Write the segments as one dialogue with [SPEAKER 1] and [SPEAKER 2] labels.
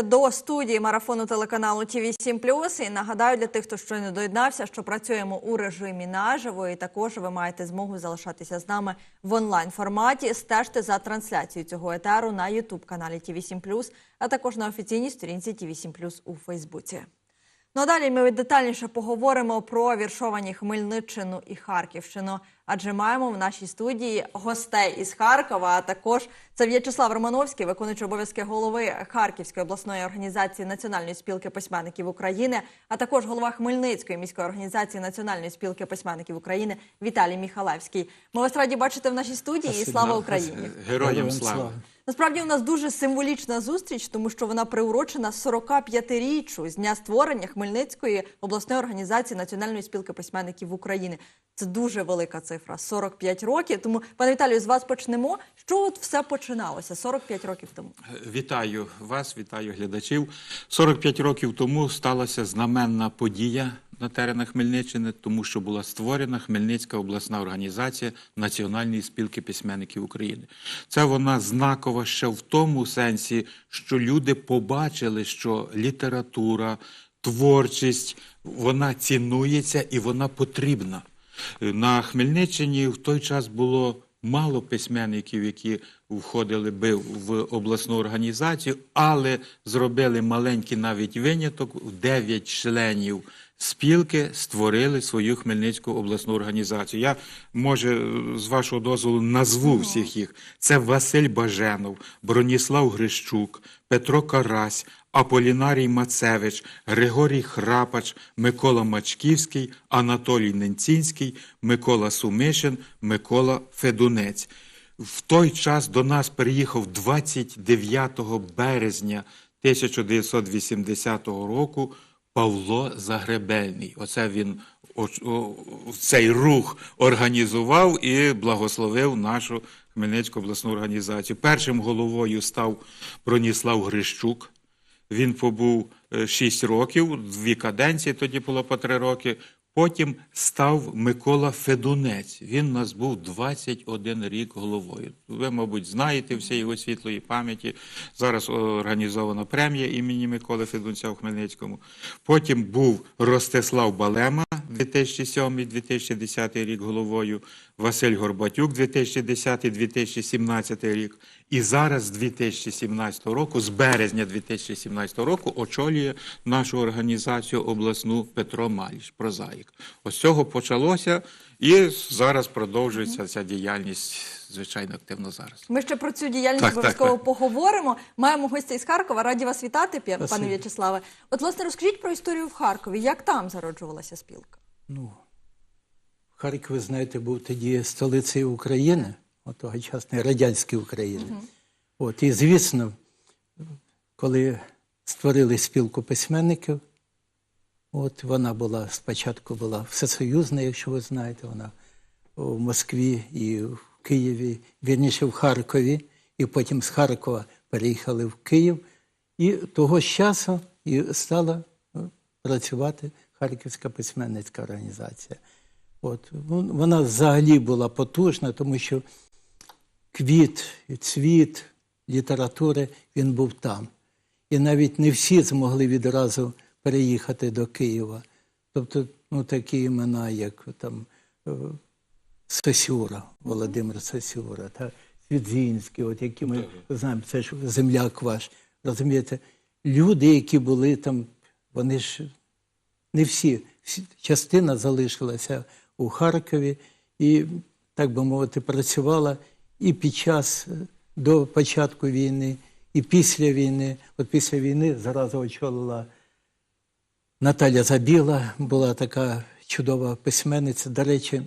[SPEAKER 1] До студії марафону телеканалу ТВ 7 І нагадаю для тих, хто щойно доєднався, що працюємо у режимі наживо. І також ви маєте змогу залишатися з нами в онлайн форматі. Стежте за трансляцією цього етеру на Ютуб каналі ТВ 7 а також на офіційній сторінці ТВ 7 у Фейсбуці. Ну а далі ми детальніше поговоримо про віршовані Хмельниччину і Харківщину. Адже маємо в нашій студії гостей із Харкова. А також це В'ячеслав Романовський, виконуючий обов'язки голови Харківської обласної організації Національної спілки письменників України, а також голова Хмельницької міської організації Національної спілки письменників України Віталій Міхалевський. Ми вас раді бачити в нашій студії. І слава Україні!
[SPEAKER 2] Героям слава!
[SPEAKER 1] Насправді у нас дуже символічна зустріч, тому що вона приурочена 45-річчю з дня створення Хмельницької обласної організації Національної спілки письменників України. Це дуже велика цифра 45 років. Тому, пане Віталію, з вас почнемо. Що от все починалося 45 років тому?
[SPEAKER 2] Вітаю вас, вітаю глядачів. 45 років тому сталася знаменна подія на теренах Хмельниччини, тому що була створена Хмельницька обласна організація Національної спілки письменників України. Це вона знакова ще в тому сенсі, що люди побачили, що література, творчість вона цінується і вона потрібна. На Хмельниччині в той час було мало письменників, які входили би в обласну організацію, але зробили маленький навіть виняток. Дев'ять членів спілки створили свою Хмельницьку обласну організацію. Я, може, з вашого дозволу назву всіх їх. Це Василь Баженов, Броніслав Грищук, Петро Карась, Аполінарій Мацевич, Григорій Храпач, Микола Мачківський, Анатолій Ненцінський, Микола Сумишин, Микола Федунець. В той час до нас переїхав 29 березня 1980 року Павло Загребельний. Оце він цей рух організував і благословив нашу Хмельницьку обласну організацію. Першим головою став Броніслав Грищук. Він побув 6 років, дві каденції, тоді було по 3 роки. Потім став Микола Федунець. Він у нас був 21 рік головою. Ви, мабуть, знаєте всі його світлої пам'яті. Зараз організована премія імені Миколи Федунця у Хмельницькому. Потім був Ростислав Балема 2007-2010 рік головою, Василь Горбатюк 2010-2017 рік. І зараз з 2017 року, з березня 2017 року, очолює нашу організацію обласну Петро Маліш, прозаїк. Ось цього почалося, і зараз продовжується ця діяльність. Звичайно, активно зараз.
[SPEAKER 1] Ми ще про цю діяльність обов'язково поговоримо. Маємо гостя із Харкова. Раді вас вітати, пане В'ячеславе. От, власне, розкажіть про історію в Харкові. Як там зароджувалася спілка?
[SPEAKER 3] Ну, Харків, ви знаєте, був тоді столицею України, от тогочасної радянської України. Угу. От, і звісно, коли створили спілку письменників, от вона була спочатку була всесоюзна, якщо ви знаєте, вона в Москві і в Києві, вірніше в Харкові, і потім з Харкова переїхали в Київ. І того ж часу і стала працювати Харківська письменницька організація. От. Вона взагалі була потужна, тому що квіт, цвіт літератури він був там. І навіть не всі змогли відразу переїхати до Києва. Тобто ну, такі імена, як там Сосюра, Володимир Сосюра, та Свідзінський, от які ми знаємо, це ж земляк ваш. Розумієте, люди, які були там, вони ж не всі, частина залишилася у Харкові і, так би мовити, працювала і під час до початку війни, і після війни. От після війни зразу очолила Наталя Забіла, була така чудова письменниця. До речі,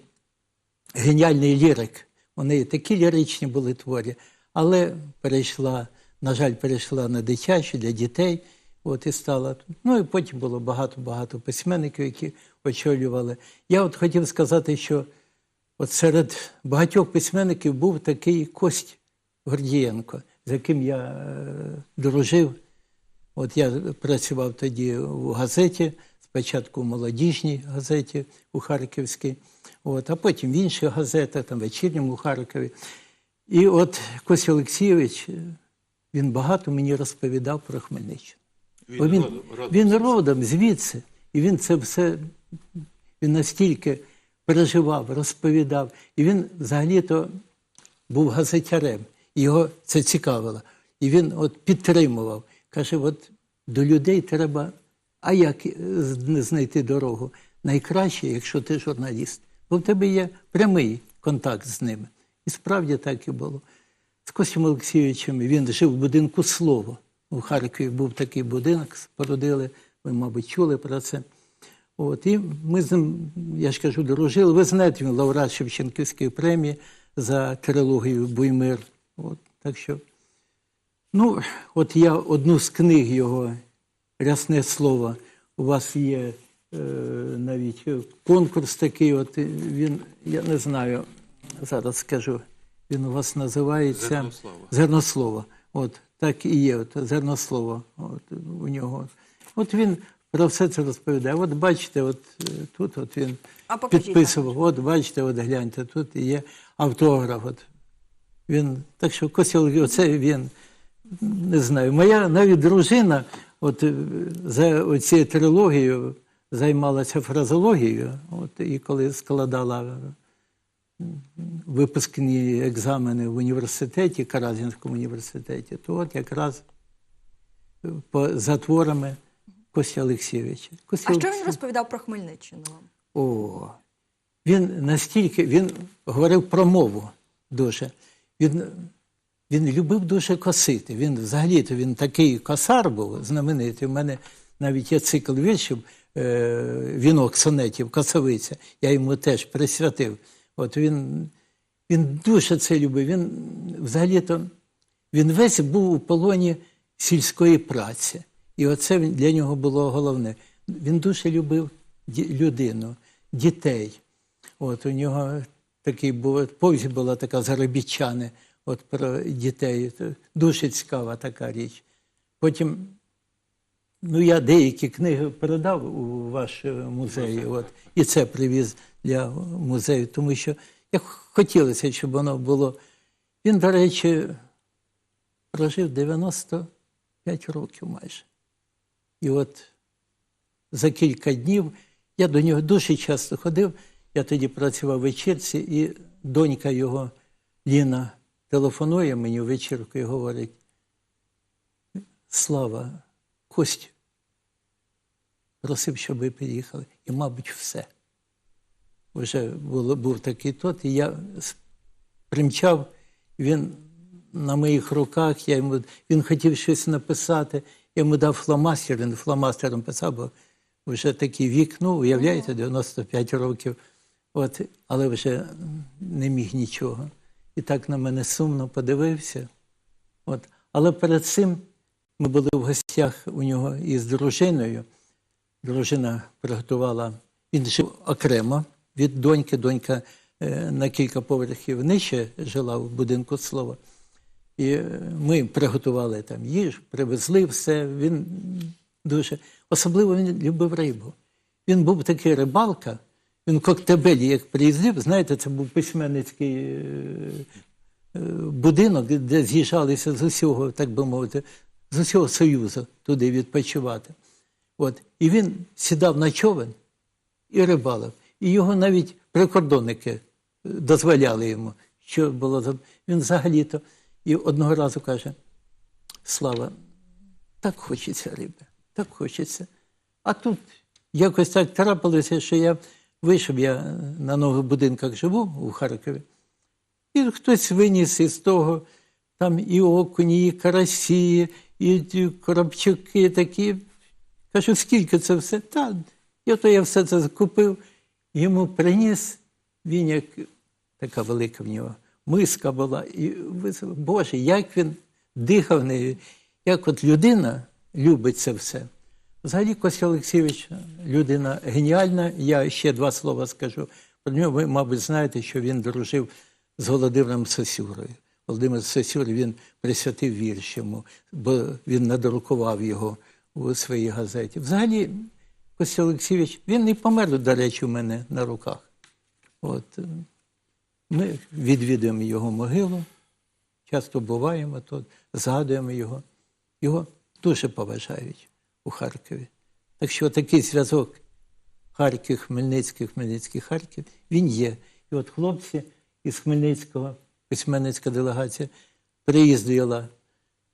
[SPEAKER 3] геніальний лірик. Неї такі ліричні були творі, але перейшла, на жаль, перейшла на дитячі для дітей. От і стала. Ну і потім було багато-багато письменників, які очолювали. Я от хотів сказати, що от серед багатьох письменників був такий Кость Гордієнко, з яким я е, дружив. От я працював тоді у газеті, спочатку в молодіжній газеті у Харківській, от, а потім в інших газетах, там вечірньому у Харкові. І от Кость Олексійович він багато мені розповідав про Хмельниччину.
[SPEAKER 2] Він
[SPEAKER 3] він,
[SPEAKER 2] родом-
[SPEAKER 3] він родом звідси, і він це все він настільки переживав, розповідав. І він взагалі-то був газетярем. Його це цікавило. І він от підтримував. Каже: от до людей треба, а як е, знайти дорогу? Найкраще, якщо ти журналіст. Бо в тебе є прямий контакт з ними. І справді так і було. З Костем Олексійовичем він жив в будинку Слово. У Харкові був такий будинок, спорудили, ви, мабуть, чули про це. От, і ми з ним, я ж кажу, дружили. Ви знаєте, він лауреат Шевченківської премії за трилогію Буймир. От, так що, ну, от я одну з книг його, рясне слово, у вас є е, навіть конкурс такий, от він, я не знаю, зараз скажу, він у вас називається
[SPEAKER 2] Зернослово.
[SPEAKER 3] Зернослово. От так і є, от, зернослово от, у нього. От він про все це розповідає. От бачите, от е, тут от він
[SPEAKER 1] А покажіть
[SPEAKER 3] підписував. От бачите, от гляньте, тут є автограф. От. Він, так що Косіл, оце він, не знаю. Моя навіть дружина от, е, за цією трилогією займалася фразологією, от, і коли складала випускні екзамени в університеті, Каразінському університеті, то от якраз е, по затворами Костя Олексійовича. Костя
[SPEAKER 1] А що він розповідав про Хмельниччину
[SPEAKER 3] о, він настільки він говорив про мову дуже. Він, він любив дуже косити. Він взагалі-то він такий косар був знаменитий. У мене навіть є цикл віршів е, вінок сонетів, косовиця. Я йому теж присвятив. От він, він дуже це любив. Він взагалі-то він весь був у полоні сільської праці. І оце для нього було головне. Він дуже любив людину, дітей. От у нього такий був повість була така заробітчани, от про дітей. Дуже цікава така річ. Потім, ну я деякі книги передав у ваш е, музей, от, і це привіз для музею, тому що як хотілося, щоб воно було. Він, до речі, прожив 95 років майже. І от за кілька днів я до нього дуже часто ходив. Я тоді працював в вечірці, і донька його Ліна телефонує мені в вечірку і говорить: Слава, Кость, просив, щоб ви приїхали. І, мабуть, все. Вже було, був такий тот, і я примчав, він на моїх руках, я йому, він хотів щось написати, я йому дав фломастер, він фломастером писав, бо вже такий вік, ну, уявляєте, 95 років, от, але вже не міг нічого. І так на мене сумно подивився. От. Але перед цим ми були в гостях у нього із дружиною. Дружина приготувала, він жив окремо від доньки. Донька е, на кілька поверхів нижче жила в будинку слова. І е, ми приготували там їжу, привезли все. Він дуже особливо він любив рибу. Він був такий рибалка. Він Коктебелі, як приїздив, знаєте, це був письменницький е, е, будинок, де- де з'їжджалися з усього, так би мовити, з усього Союзу туди відпочивати. От. І він сідав на човен і рибалив. І його навіть прикордонники е, дозволяли йому, що було за. Він взагалі-то. І одного разу каже: Слава, так хочеться риби, так хочеться. А тут якось так трапилося, що я вийшов, я на нових будинках живу у Харкові. І хтось виніс із того, там і окуні, і карасі, і коробчуки такі. Кажу, скільки це все? Та, і ото я все це купив, йому приніс, він як така велика в нього миска була. І Боже, як він дихав нею, як от людина любить це все. Взагалі, Костя Олексійович людина геніальна. Я ще два слова скажу. Про нього ви, мабуть, знаєте, що він дружив з Володимиром Сосюрою. Володимир Сосюр він присвятив вірш йому, бо він надрукував його у своїй газеті. Взагалі, Костя Олексійович, він не помер, до речі, у мене на руках. От, ми відвідуємо його могилу. часто буваємо тут, згадуємо його. Його дуже поважають у Харкові. Так що такий зв'язок Харків, Хмельницький, Хмельницький, Харків, він є. І от хлопці із Хмельницького, письменницька делегація, приїздила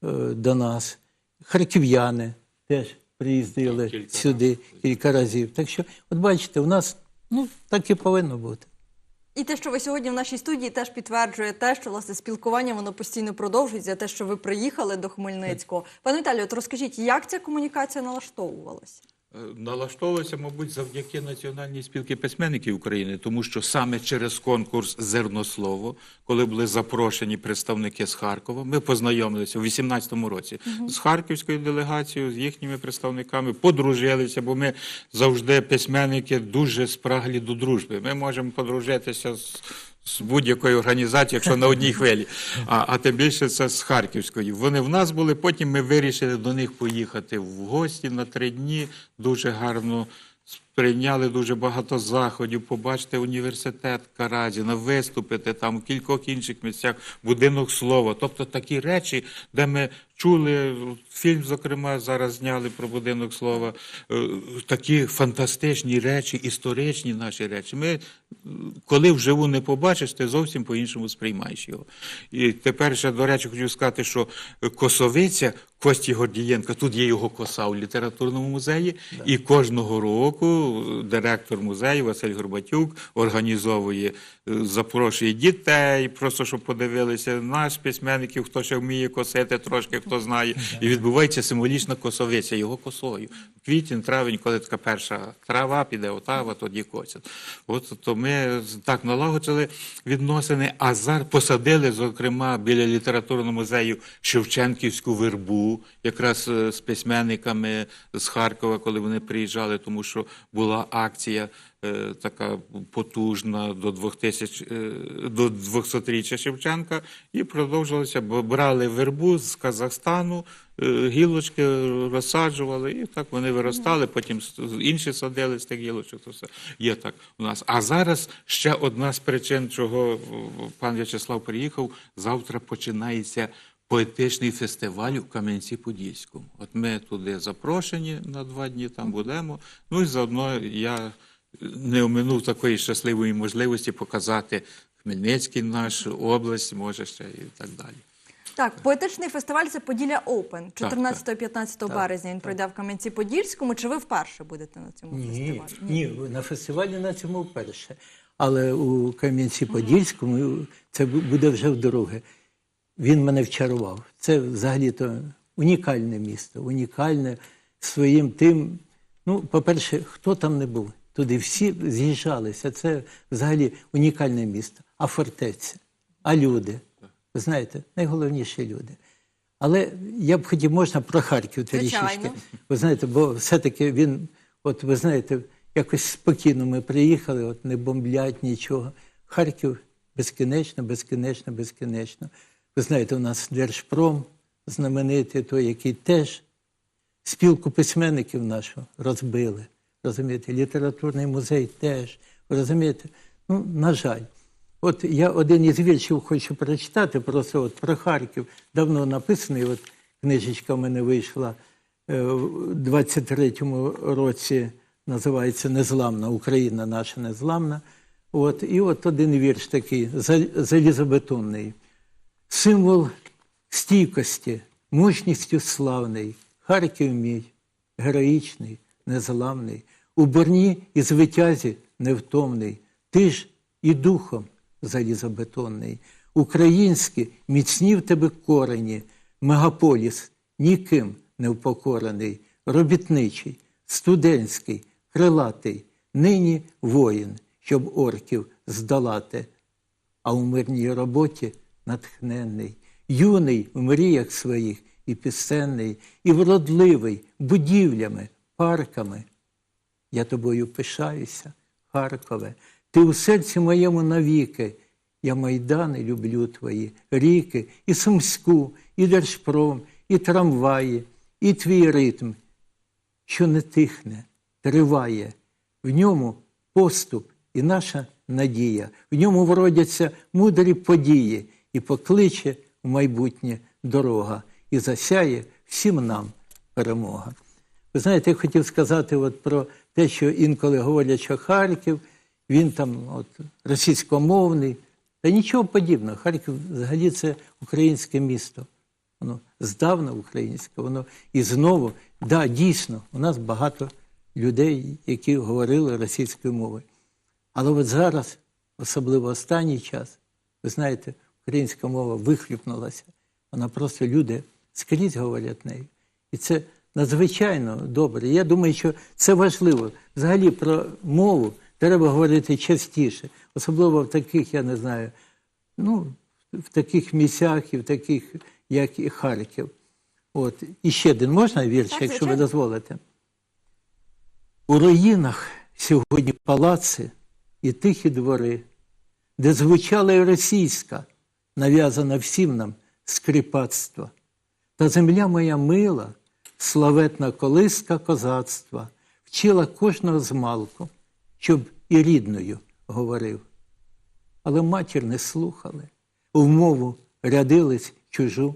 [SPEAKER 3] е, до нас. Харків'яни теж приїздили
[SPEAKER 2] кілька
[SPEAKER 3] сюди кілька разів. Так що, от бачите, у нас ну, так і повинно бути.
[SPEAKER 1] І те, що ви сьогодні в нашій студії, теж підтверджує те, що власне спілкування воно постійно продовжується. Те, що ви приїхали до Хмельницького. Пане Віталію, от розкажіть, як ця комунікація налаштовувалася?
[SPEAKER 2] Е, Налаштовувалося, мабуть, завдяки Національній спілці письменників України, тому що саме через конкурс Зернослово, коли були запрошені представники з Харкова, ми познайомилися у 18-му році з харківською делегацією, з їхніми представниками, подружилися, бо ми завжди письменники дуже спраглі до дружби. Ми можемо подружитися з. З будь-якої організації, якщо на одній хвилі, а, а тим більше це з Харківської. Вони в нас були. Потім ми вирішили до них поїхати в гості на три дні. Дуже гарно сприйняли дуже багато заходів, побачити університет Каразіна, виступити там в кількох інших місцях, будинок слова. Тобто такі речі, де ми чули фільм, зокрема, зараз зняли про будинок слова. е, Такі фантастичні речі, історичні наші речі. Ми, коли вживу не побачиш, ти зовсім по-іншому сприймаєш його. І тепер ще, до речі, хочу сказати, що Косовиця Кості Гордієнка, тут є його коса у літературному музеї, і кожного року директор музею Василь Горбатюк організовує, е, запрошує дітей, просто щоб подивилися наш письменників, хто ще вміє косити трошки, хто знає. І відбувається символічна косовиця його косою. Квітень, травень, коли така перша трава піде, отава, тоді косять. От то ми так налагодили відносини, а зараз посадили, зокрема, біля літературного музею Шевченківську вербу, якраз е, з письменниками з Харкова, коли вони приїжджали, тому що була акція е, така потужна до 2000, е, до 200-річчя Шевченка, і продовжилося, бо брали вербу з Казахстану, е, гілочки розсаджували, і так вони виростали, потім інші садили з тих гілочок. То все є так у нас. А зараз ще одна з причин, чого е, пан В'ячеслав приїхав, завтра починається. Поетичний фестиваль у Кам'янці-Подільському. От ми туди запрошені на два дні, там будемо. Ну і заодно я не оминув такої щасливої можливості показати Хмельницький наш область, може ще і так далі.
[SPEAKER 1] Так, поетичний фестиваль це Поділля.
[SPEAKER 2] Так,
[SPEAKER 1] 14-15 березня він пройде в Кам'янці-Подільському. Чи ви вперше будете на цьому
[SPEAKER 3] Ні,
[SPEAKER 1] фестивалі?
[SPEAKER 3] ні, на фестивалі на цьому вперше. Але у Кам'янці-Подільському це буде вже вдруге. Він мене вчарував. Це взагалі-то унікальне місто, унікальне своїм тим. Ну, по-перше, хто там не був? Туди всі з'їжджалися. Це взагалі унікальне місто. А фортеця, а люди. Ви знаєте, найголовніші люди. Але я б хотів, можна про Харків трішечки. Ви знаєте, бо все-таки він, от ви знаєте, якось спокійно ми приїхали, от не бомблять нічого. Харків безкінечно, безкінечно, безкінечно. Ви знаєте, у нас Держпром знаменитий, той, який теж спілку письменників нашу розбили. Розумієте, літературний музей теж. Розумієте? Ну, на жаль. От я один із віршів хочу прочитати, просто от про Харків. Давно написаний, от книжечка в мене вийшла е, в 23-му році, називається Незламна, Україна наша незламна. От, і от один вірш такий, за- залізобетонний. Символ стійкості, мужністю славний, Харків мій, героїчний, незламний, у борні і звитязі невтомний, ти ж і духом залізобетонний, українські міцні в тебе корені, мегаполіс ніким не впокорений, робітничий, студентський, крилатий, нині воїн, щоб орків здолати. А у мирній роботі натхненний, юний в мріях своїх і пісенний, і вродливий будівлями, парками. Я тобою пишаюся, Харкове, ти у серці моєму навіки. Я майдани люблю твої, ріки, і Сумську, і Держпром, і трамваї, і твій ритм, що не тихне, триває. В ньому поступ і наша надія, в ньому вродяться мудрі події і покличе в майбутнє дорога і засяє всім нам перемога. Ви знаєте, я хотів сказати от про те, що інколи говорять, що Харків, він там от, російськомовний. Та нічого подібного. Харків взагалі це українське місто. Воно здавна українське, воно і знову, да, дійсно, у нас багато людей, які говорили російською мовою. Але от зараз, особливо останній час, ви знаєте, українська мова вихлюпнулася. Вона просто люди скрізь говорять нею. І це надзвичайно добре. Я думаю, що це важливо. Взагалі про мову треба говорити частіше, особливо в таких, я не знаю, ну, в таких місцях і в таких, як і Харків. От. І ще один можна вірш,
[SPEAKER 1] Так,
[SPEAKER 3] якщо ви дозволите. У руїнах сьогодні палаци і тихі двори, де звучала і російська, нав'язана всім нам скрипацтво. Та земля моя мила, славетна колиска козацтва, вчила кожного змалку, щоб і рідною говорив. Але матір не слухали, в мову рядились чужу.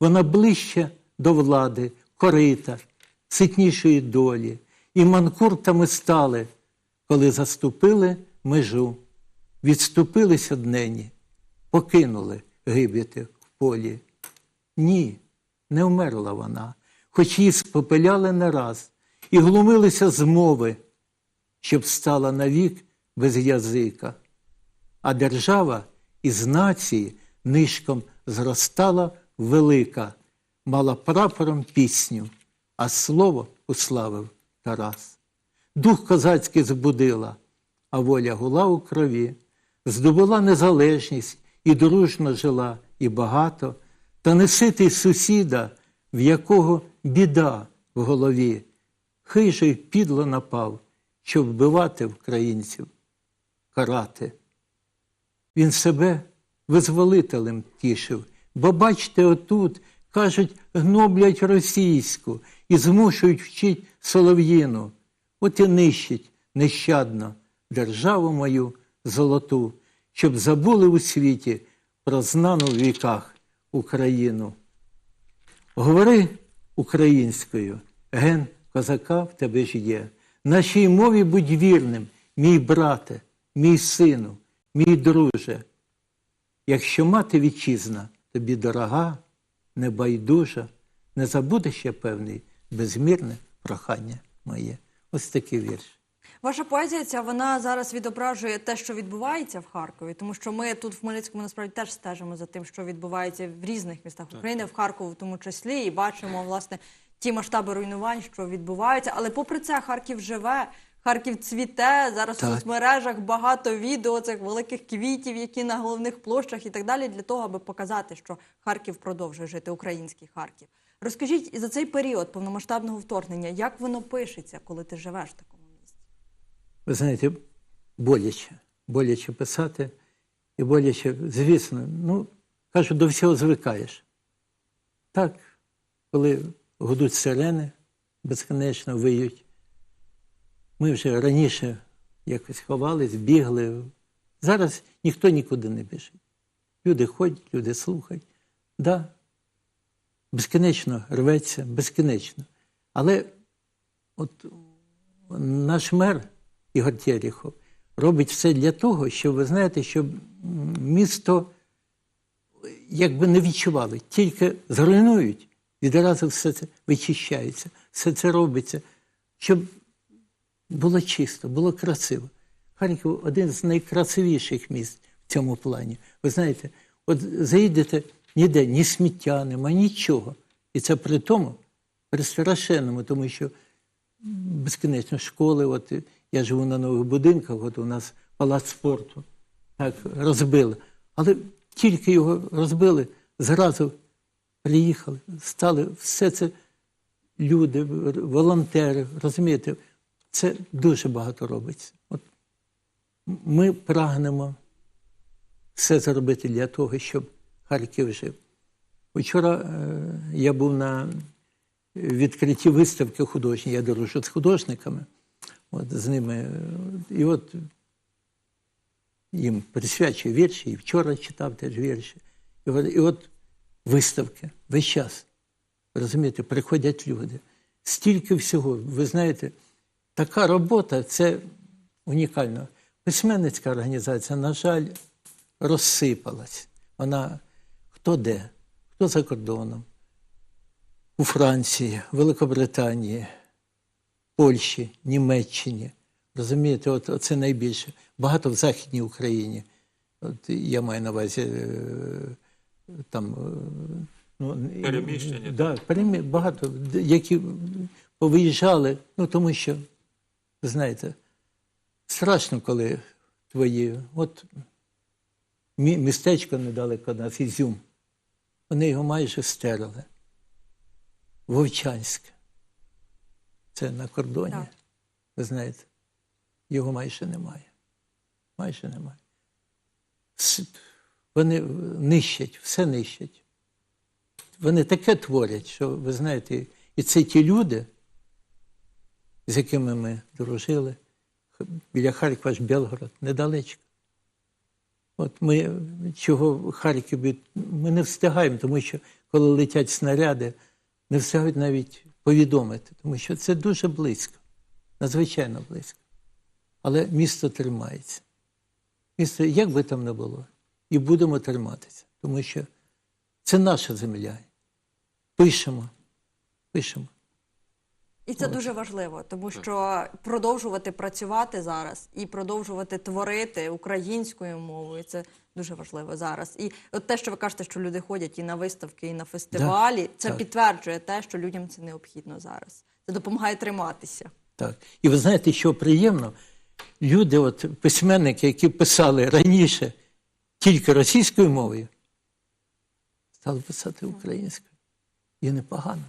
[SPEAKER 3] Вона ближче до влади, корита, ситнішої долі, і манкуртами стали, коли заступили межу, відступились однені, покинули гибіти в полі. Ні, не вмерла вона, хоч її спопиляли не раз, і глумилися змови, щоб стала навік без язика. А держава із нації нишком зростала велика, мала прапором пісню, а слово уславив Тарас. Дух козацький збудила, а воля гула у крові, здобула незалежність і дружно жила, і багато, та не ситий сусіда, в якого біда в голові, хижий підло напав, щоб вбивати українців, карати. Він себе визволителем тішив. Бо бачите, отут, кажуть, гноблять російську і змушують вчить солов'їну. От і нищить нещадно державу мою золоту, щоб забули у світі про знану в віках Україну. Говори українською, ген козака в тебе ж є. Нашій мові будь вірним, мій брате, мій сину, мій друже. Якщо мати вітчизна тобі дорога, небайдужа, не забудеш я певний безмірне прохання моє. Ось такий вірш.
[SPEAKER 1] Ваша поезія ця вона зараз відображує те, що відбувається в Харкові, тому що ми тут в Хмельницькому насправді теж стежимо за тим, що відбувається в різних містах України, в Харкові в тому числі, і бачимо власне ті масштаби руйнувань, що відбуваються. Але попри це, Харків живе. Харків цвіте зараз
[SPEAKER 3] Так.
[SPEAKER 1] в соцмережах багато відео цих великих квітів, які на головних площах і так далі, для того, аби показати, що Харків продовжує жити, український Харків. Розкажіть за цей період повномасштабного вторгнення, як воно пишеться, коли ти живеш в такому?
[SPEAKER 3] Ви знаєте, боляче, боляче писати і боляче, звісно, ну, кажу, до всього звикаєш. Так, коли гудуть сирени, безконечно виють. Ми вже раніше якось ховались, бігли. Зараз ніхто нікуди не біжить. Люди ходять, люди слухають. Да, безкінечно рветься, безкінечно. Але от наш мер Ігор Терехов робить все для того, щоб ви знаєте, щоб місто якби не відчували, тільки зруйнують, відразу все це вичищається, все це робиться, щоб було чисто, було красиво. Харків один з найкрасивіших міст в цьому плані. Ви знаєте, от заїдете ніде, ні сміття нема, нічого. І це при тому, при страшенному, тому що безкінечно школи. От я живу на нових будинках, от у нас палац спорту. Так, розбили. Але тільки його розбили, зразу приїхали, стали все це люди, волонтери, розумієте, це дуже багато робиться. От ми прагнемо все зробити для того, щоб Харків жив. Вчора е, я був на відкритті виставки художні, я дорожу з художниками, от, з ними. І от їм присвячую вірші, і вчора читав теж вірші. І от, і от виставки весь час. Розумієте, приходять люди. Стільки всього. Ви знаєте, така робота це унікально. Письменницька організація, на жаль, розсипалась. Вона хто де, хто за кордоном, у Франції, Великобританії, Польщі, Німеччині. Розумієте, от, це найбільше. Багато в Західній Україні. От я маю на увазі е, там. е, Ну,
[SPEAKER 2] Переміщення.
[SPEAKER 3] Да, перемі... багато, які повиїжджали, ну тому що, знаєте, страшно, коли твої. От мі- містечко недалеко нас, Ізюм. Вони його майже стерли. Вовчанське. Це на кордоні.
[SPEAKER 1] Так.
[SPEAKER 3] Ви знаєте, його майже немає. Майже немає. Вони нищать, все нищать. Вони таке творять, що ви знаєте, і це ті люди, з якими ми дружили, біля Харкова ж Белгород, недалечко. От ми чого в Харкові ми не встигаємо, тому що коли летять снаряди, не встигають навіть повідомити, тому що це дуже близько, надзвичайно близько. Але місто тримається. Місто, як би там не було, і будемо триматися, тому що це наша земля. Пишемо, пишемо.
[SPEAKER 1] І це дуже важливо, тому що продовжувати працювати зараз і продовжувати творити українською мовою це дуже важливо зараз. І от те, що ви кажете, що люди ходять і на виставки, і на фестивалі, це
[SPEAKER 3] так.
[SPEAKER 1] підтверджує те, що людям це необхідно зараз. Це допомагає триматися.
[SPEAKER 3] Так. І ви знаєте, що приємно? Люди, от письменники, які писали раніше тільки російською мовою, стали писати українською. І непогано.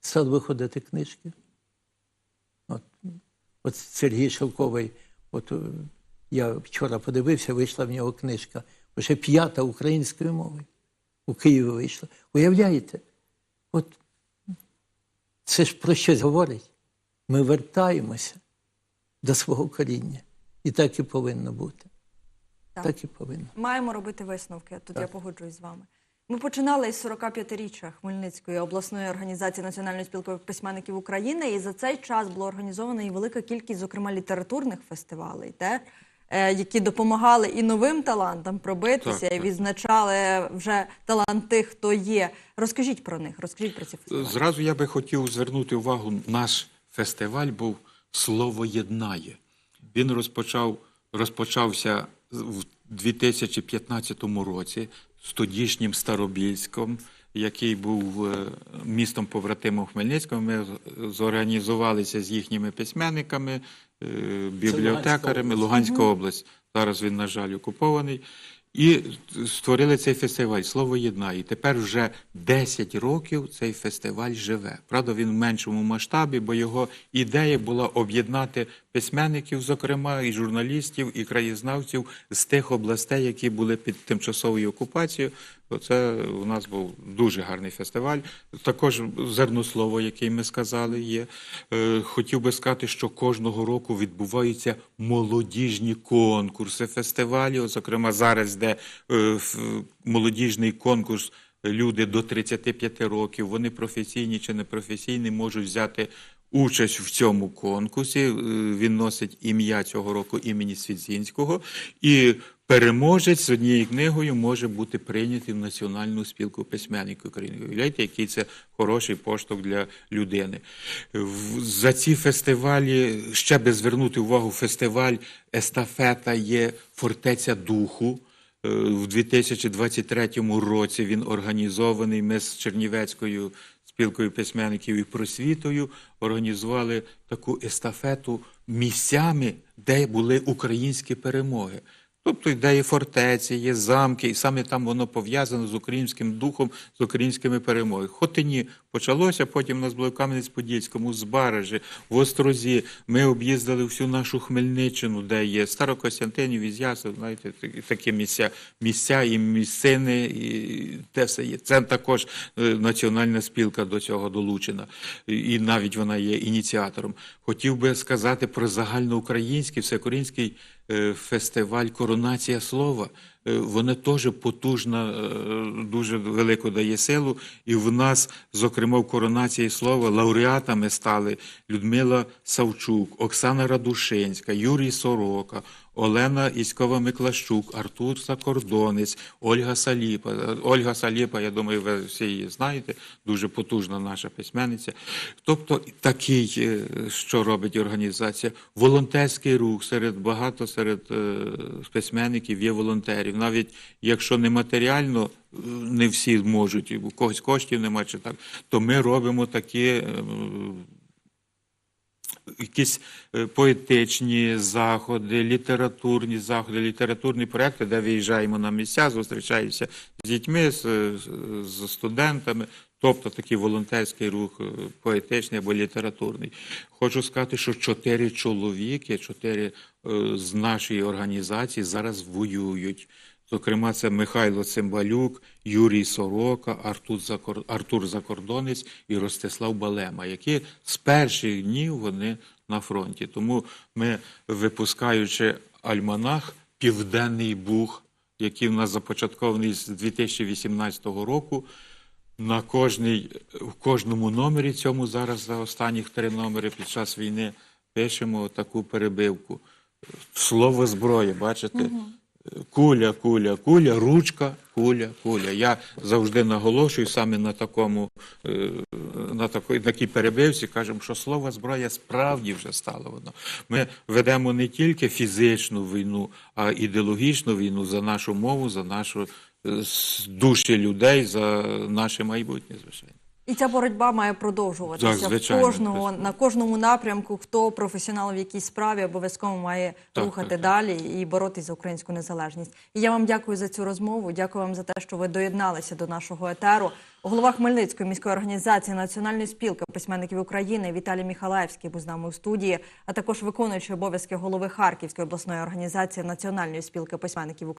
[SPEAKER 3] Стали виходити книжки. От, от Сергій Шелковий, от е, я вчора подивився, вийшла в нього книжка, вже п'ята українською мовою. У Києві вийшла. Уявляєте? От це ж про щось говорить. Ми вертаємося до свого коріння. І так і повинно бути.
[SPEAKER 1] Так.
[SPEAKER 3] Так, і повинно.
[SPEAKER 1] Маємо робити висновки. Тут я погоджуюсь з вами. Ми починали із 45-річчя Хмельницької обласної організації Національної спілки письменників України, і за цей час було організовано і велика кількість, зокрема, літературних фестивалей, те, е, які допомагали і новим талантам пробитися,
[SPEAKER 2] Так,
[SPEAKER 1] і відзначали вже талант тих, хто є. Розкажіть про них, розкажіть про ці фестивалі.
[SPEAKER 2] Зразу я би хотів звернути увагу. Наш фестиваль був Слово єднає. Він розпочав, розпочався в 2015 році з тодішнім Старобільськом, який був е, містом побратимом Хмельницького. Ми зорганізувалися з їхніми письменниками, е, бібліотекарями. Луганська область. Зараз він, на жаль, окупований. І створили цей фестиваль Слово єднає. Тепер вже 10 років цей фестиваль живе. Правда, він в меншому масштабі, бо його ідея була об'єднати письменників, зокрема, і журналістів, і краєзнавців з тих областей, які були під тимчасовою окупацією. Це у нас був дуже гарний фестиваль. Також зернослово, який ми сказали, є. Е, Хотів би сказати, що кожного року відбуваються молодіжні конкурси, фестивалі. От, зокрема, зараз де е, молодіжний конкурс. Люди до 35 років, вони професійні чи непрофесійні, можуть взяти участь в цьому конкурсі. Е, Він носить ім'я цього року імені Свідзінського. І переможець з однією книгою може бути прийнятий в Національну спілку письменників України. Уявляєте, який це хороший поштовх для людини. За ці фестивалі ще би звернути увагу, фестиваль естафета є фортеця духу. Е, В 2023 році він організований. Ми з Чернівецькою спілкою письменників і просвітою організували таку естафету місцями, де були українські перемоги. Тобто, де є фортеці, є замки, і саме там воно пов'язано з українським духом, з українськими перемогами. Хотині почалося, потім у нас було в Кам'янець-Подільському, з Баражі, в Острозі. Ми об'їздили всю нашу Хмельниччину, де є Старокостянтинів, Ізясов, знаєте, такі- місця, місця і місцини, і те все є. Це також е, національна спілка до цього долучена, і навіть вона є ініціатором. Хотів би сказати про загальноукраїнський, всеукраїнський фестиваль Коронація слова. Вона теж потужна, е, дуже велику дає силу. І в нас, зокрема, в коронації слова лауреатами стали Людмила Савчук, Оксана Радушинська, Юрій Сорока. Олена Іськова Миклащук, Артур Закордонець, Ольга Саліпа. Ольга Саліпа, я думаю, ви всі її знаєте, дуже потужна наша письменниця. Тобто такий, е, що робить організація, волонтерський рух серед багато серед е, письменників є волонтерів. Навіть якщо не матеріально е, не всі можуть, у когось коштів немає чи так, то ми робимо такі. Якісь е, поетичні заходи, літературні заходи, літературні проекти, де виїжджаємо на місця, зустрічаємося з дітьми, з, з студентами. Тобто такий волонтерський рух е, поетичний або літературний. Хочу сказати, що чотири чоловіки, чотири е, з нашої організації зараз воюють. Зокрема, це Михайло Цимбалюк, Юрій Сорока, Артур, Закор... Закордонець і Ростислав Балема, які з перших днів вони на фронті. Тому ми, випускаючи альманах Південний Буг, який в нас започаткований з 2018 року, на кожній, в кожному номері цьому зараз за останніх три номери під час війни пишемо таку перебивку. Слово зброя, бачите? Куля, куля, куля, ручка, куля, куля. Я завжди наголошую саме на такому, е, на такій, такій перебивці, кажемо, що слово зброя справді вже стало воно. Ми ведемо не тільки фізичну війну, а ідеологічну війну за нашу мову, за нашу е, душі людей, за наше майбутнє, звичайно.
[SPEAKER 1] І ця боротьба має продовжуватися
[SPEAKER 2] Так, звичайно,
[SPEAKER 1] кожного на кожному напрямку. Хто професіонал в якійсь справі обов'язково має
[SPEAKER 2] Так,
[SPEAKER 1] рухати
[SPEAKER 2] так.
[SPEAKER 1] далі і боротись за українську незалежність. І я вам дякую за цю розмову. Дякую вам за те, що ви доєдналися до нашого етеру. Голова Хмельницької міської організації Національної спілки письменників України Віталій Міхалаєвський був з нами у студії, а також виконуючий обов'язки голови Харківської обласної організації Національної спілки письменників України.